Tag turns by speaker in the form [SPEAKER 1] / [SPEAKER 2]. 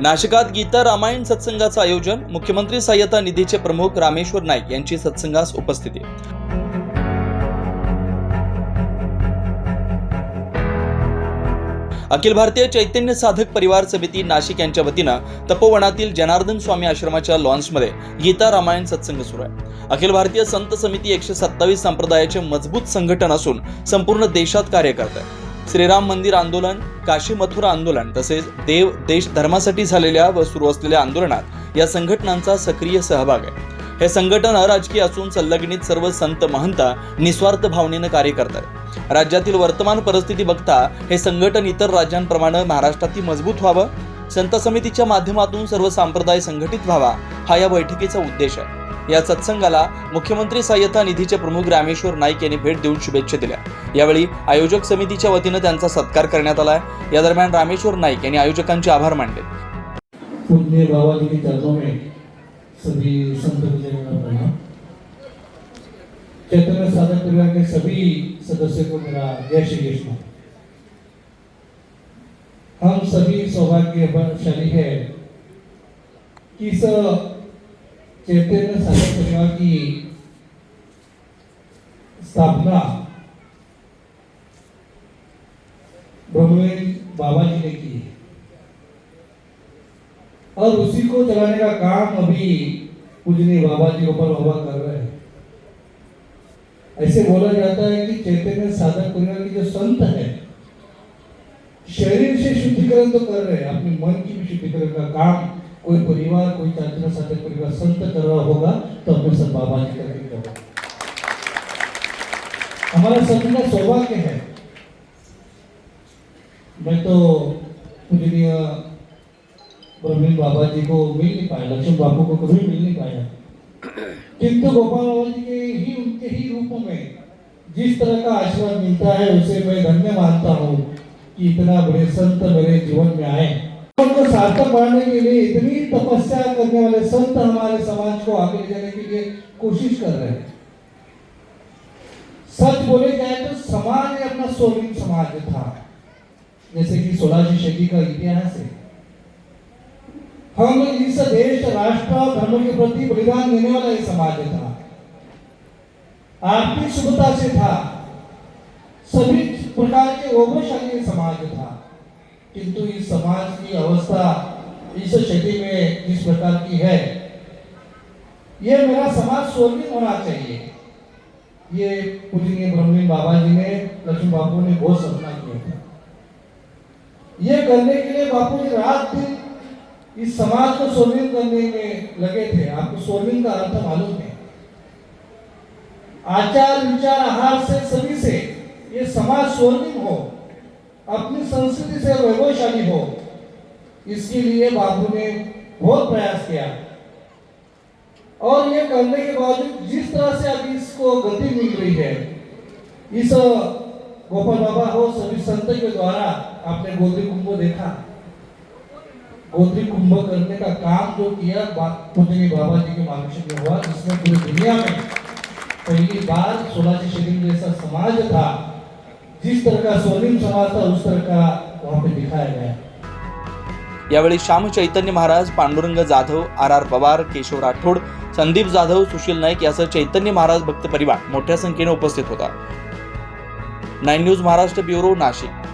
[SPEAKER 1] नाशिकात गीता रामायण सत्संगाचं आयोजन मुख्यमंत्री सहाय्यता निधीचे प्रमुख रामेश्वर नाईक यांची सत्संगास उपस्थिती. अखिल भारतीय चैतन्य साधक परिवार समिती नाशिक यांच्या वतीनं तपोवनातील जनार्दन स्वामी आश्रमाच्या लॉन्समध्ये गीता रामायण सत्संग सुरू आहे. अखिल भारतीय संत समिती एकशे सत्तावीस संप्रदायाचे मजबूत संघटन असून संपूर्ण देशात कार्य करत आहे. श्रीराम मंदिर आंदोलन काशी मथुरा आंदोलन तसेच देव देश धर्मासाठी झालेल्या व सुरू असलेल्या आंदोलनात या संघटनांचा सक्रिय सहभाग आहे. हे संघटन अराजकीय असून संलग्नित सर्व संत महंता निस्वार्थ भावनेनं कार्य करतात. राज्यातील वर्तमान परिस्थिती बघता हे संघटन इतर राज्यांप्रमाणे महाराष्ट्रातही मजबूत व्हावं संत समितीच्या माध्यमातून सर्व संप्रदाय संघटित व्हावा हा या बैठकीचा उद्देश आहे. या सत्संगाला मुख्यमंत्री सहाय्यता निधीचे प्रमुख रामेश्वर नाईक यांनी भेट देऊन शुभेच्छा दिल्या. यावेळी आयोजक समितीच्या वतीनं त्यांचा सत्कार करण्यात आला या दरम्यान रामेश्वर नाईक यांनी आयोजकांचे आभार मानले.
[SPEAKER 2] पूज्य बाबा जी सभी संत प्रणाम चैतन्य साधन परिवार के सभी सदस्यों को मेरा जय श्री कृष्ण. हम सभी सौभाग्यशाली है. कि इस चैतन्य साधक परिवार की स्थापना बाबा जी ने की है। और उसी को चलाने का काम अभी पूजनीय बाबा जी गोपाल बाबा कर रहे हैं। ऐसे बोला जाता है कि चैतन्य साधक परिवार के जो संत है, शरीर से शुद्धिकरण तो कर रहे हैं, अपने मन की भी शुद्धिकरण का काम कोई परिवार, कोई संत कर रहा होगा तो अपने सब बाबा जी करके होगा हमारा का सौभाग्य है। मैं तो पूजनीय ब्रह्मीन बाबा जी को मिल नहीं पाया, लक्ष्मण बापू को कभी मिल नहीं पाया। किंतु गोपाल बाबा जी के ही, उनके ही रूप में जिस तरह का आशीर्वाद मिलता है, उसे मैं धन्य मानता हूँ कि इतना बड़े संत मेरे जीवन में आए। उनको सार्थक बनाने के लिए इतनी तपस्या करने वाले संत हमारे समाज को आगे ले जाने के लिए कोशिश कर रहे हैं। सच बोले जाए तो समाज अपना स्वर्णिम समाज था। जैसे कि सोलहवीं शती का इतिहास है। हम इस देश, राष्ट्र और धर्म के प्रति बलिदान देने वाला ये समाज था। आर्थिक शुभता से था। सभी प्रकार के वैभवशाली समाज था। किंतु इस समाज की अवस्था इस क्षति में जिस प्रकार की है, ये मेरा समाज स्वर्णिम होना चाहिए। ये पूजनीय ब्रह्मीन बाबा जी ने लक्ष्मण बापू ने बहुत सपना किया था। ये करने के लिए बापू जी रात दिन इस समाज को स्वर्णिम करने में लगे थे। आपको स्वर्णिम का अर्थ मालूम है। आचार विचार आहार से सभी से ये समाज स्वर्णिम हो। अपनी संस्कृति से वैभवशाली हो, इसके लिए बाबू ने बहुत प्रयास किया। और ये करने के बावजूद जिस तरह से अभी इसको गति मिल रही है, इस गोपाल बाबा हो, सभी संत के द्वारा आपने गोत्री कुंभ देखा। गोत्री कुंभ करने का काम जो किया पूजनी बाबा जी के मार्गदर्शन में हुआ, जिसमें पूरी दुनिया में पहली बार सोलह जैसा समाज था। जिस तरह का स्वर्णिम समाज था उस तरह का वहां पे दिखाया गया।
[SPEAKER 1] यावेळी श्याम चैतन्य महाराज पांडुरंग जाधव आर आर पवार केशव राठोड संदीप जाधव सुशील नाईक यासह चैतन्य महाराज भक्त परिवार मोठ्या संख्येने उपस्थित होता. Nine news Maharashtra bureau Nashik.